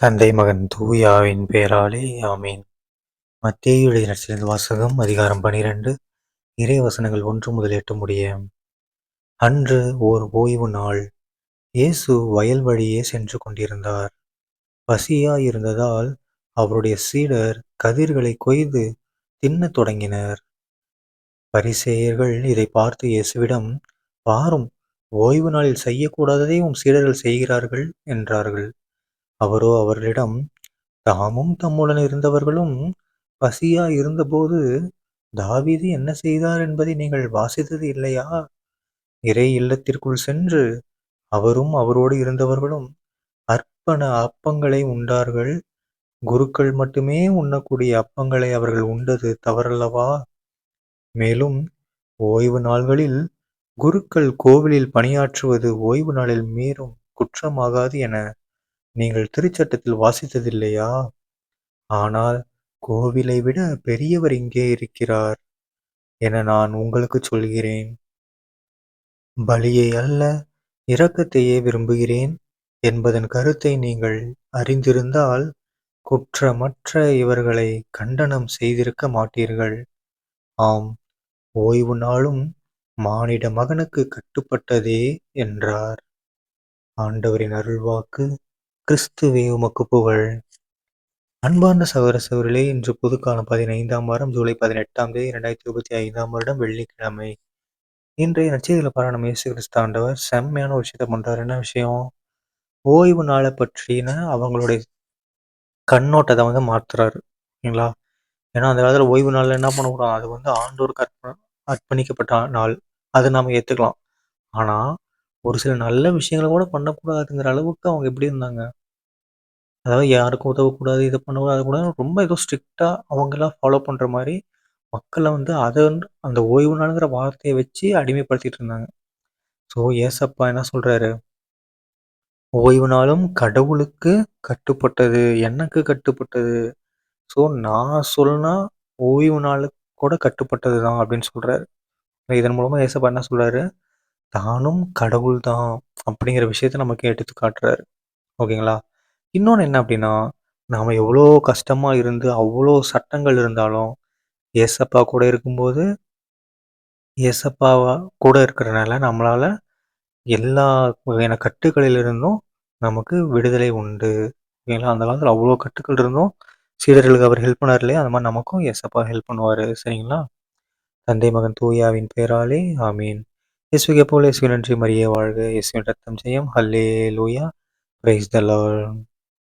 தந்தை மகன் தூயாவின் பெயராலே ஆமீன். மத்தியுடைய எழுதிய வாசகம் அதிகாரம் பனிரெண்டு. இறை வசனங்கள் ஒன்று முதல் எட்டு முடிய. அன்று ஓர் ஓய்வு நாள். இயேசு வயல் வழியே சென்று கொண்டிருந்தார். பசியாயிருந்ததால் அவருடைய சீடர் கதிர்களை கொய்து தின்னத் தொடங்கினர். பரிசேயர்கள் இதை பார்த்து இயேசுவிடம் பாரும் ஓய்வு நாளில் செய்யக்கூடாததை உம் சீடர்கள் செய்கிறார்கள் என்றார்கள். அவரோ அவர்களிடம் தாமும் தம்முடன் இருந்தவர்களும் பசியா இருந்தபோது தாவீது என்ன செய்தார் என்பதை நீங்கள் வாசித்தது இல்லையா? இறை இல்லத்திற்குள் சென்று அவரும் அவரோடு இருந்தவர்களும் அர்ப்பண அப்பங்களை உண்டார்கள். குருக்கள் மட்டுமே உண்ணக்கூடிய அப்பங்களை அவர்கள் உண்டது தவறல்லவா? மேலும் ஓய்வு நாள்களில் குருக்கள் கோவிலில் பணியாற்றுவது ஓய்வு நாளில் மீறும் குற்றமாகாது என நீங்கள் திருச்சட்டத்தில் வாசித்ததில்லையா? ஆனால் கோவிலை விட பெரியவர் இங்கே இருக்கிறார் என நான் உங்களுக்கு சொல்கிறேன். பலியை அல்ல இரக்கத்தையே விரும்புகிறேன் என்பதன் கருத்தை நீங்கள் அறிந்திருந்தால் குற்றமற்ற இவர்களை கண்டனம் செய்திருக்க மாட்டீர்கள். ஆம் ஓய்வு நாளும் மானிட மகனுக்கு கட்டுப்பட்டதே என்றார். ஆண்டவரின் அருள்வாக்கு கிறிஸ்துவே உமக்கு புகழ். அன்பார்ந்த சகோதர சகோதரிகளே இன்று புதுக்காலம் பதினைந்தாம் வாரம் ஜூலை பதினெட்டாம் தேதி இரண்டாயிரத்தி இருபத்தி ஐந்தாம் வருடம் வெள்ளிக்கிழமை. இன்றைய நச்சதியில் பாராயணம் இயேசு கிறிஸ்து ஆண்டவர். செம்மையான ஒரு விஷயத்த பண்றாரு. என்ன விஷயம்? ஓய்வு நாளை பற்றின அவங்களுடைய கண்ணோட்டத்தை வந்து மாத்துறாரு. ஓகேங்களா ஏன்னா அந்த காலத்தில் ஓய்வு நாளில் என்ன பண்ணக்கூடாது? அது வந்து ஆண்டோருக்கு அர்ப்பண அர்ப்பணிக்கப்பட்ட நாள். அதை நாம் ஏற்றுக்கலாம் ஆனால் ஒரு சில நல்ல விஷயங்களை கூட பண்ணக்கூடாதுங்கிற அளவுக்கு அவங்க எப்படி இருந்தாங்க? அதாவது யாருக்கும் உதவக்கூடாது இதை பண்ணக்கூடாது அது கூட ரொம்ப ஏதோ ஸ்ட்ரிக்டாக அவங்கெல்லாம் ஃபாலோ பண்ணுற மாதிரி மக்களை வந்து அதை வந்து அந்த ஓய்வு நாளுங்கிற வார்த்தையை வச்சு அடிமைப்படுத்திட்டு இருந்தாங்க. ஸோ ஏசப்பா என்ன சொல்கிறாரு ஓய்வு நாளும் கடவுளுக்கு கட்டுப்பட்டது எனக்கு கட்டுப்பட்டது. ஸோ நான் சொன்னா ஓய்வு நாளுக்கு கூட கட்டுப்பட்டது தான் அப்படின்னு சொல்கிறாரு இதன் மூலமாக ஏசப்பா என்ன சொல்கிறாரு தானும் கடவுள் தான் அப்படிங்கிற விஷயத்த நமக்கு எடுத்து காட்டுறாரு. ஓகேங்களா? இன்னொன்று என்ன அப்படின்னா நாம் எவ்வளோ கஷ்டமாக இருந்து அவ்வளோ சட்டங்கள் இருந்தாலும் ஏசப்பா கூட இருக்கும்போது ஏசப்பாவா கூட இருக்கிறனால நம்மளால் எல்லா வகையான கட்டுக்களிலிருந்தும் நமக்கு விடுதலை உண்டு. ஓகேங்களா அந்த காலத்தில் அவ்வளோ கட்டுக்கள் இருந்தும் சீடர்களுக்கு அவர் ஹெல்ப் பண்ணார் இல்லையா? அந்த மாதிரி நமக்கும் ஏசப்பா ஹெல்ப் பண்ணுவார். சரிங்களா? தந்தை மகன் தூயாவின் பெயராலே ஆமீன். இயேசுவை போல இயேசுவின் நன்றி மரியே வாழ்க. இயேசுவின் ரத்தம் செய்யும் ஹல்லே லூயா பிரைஸ் த லார்ட்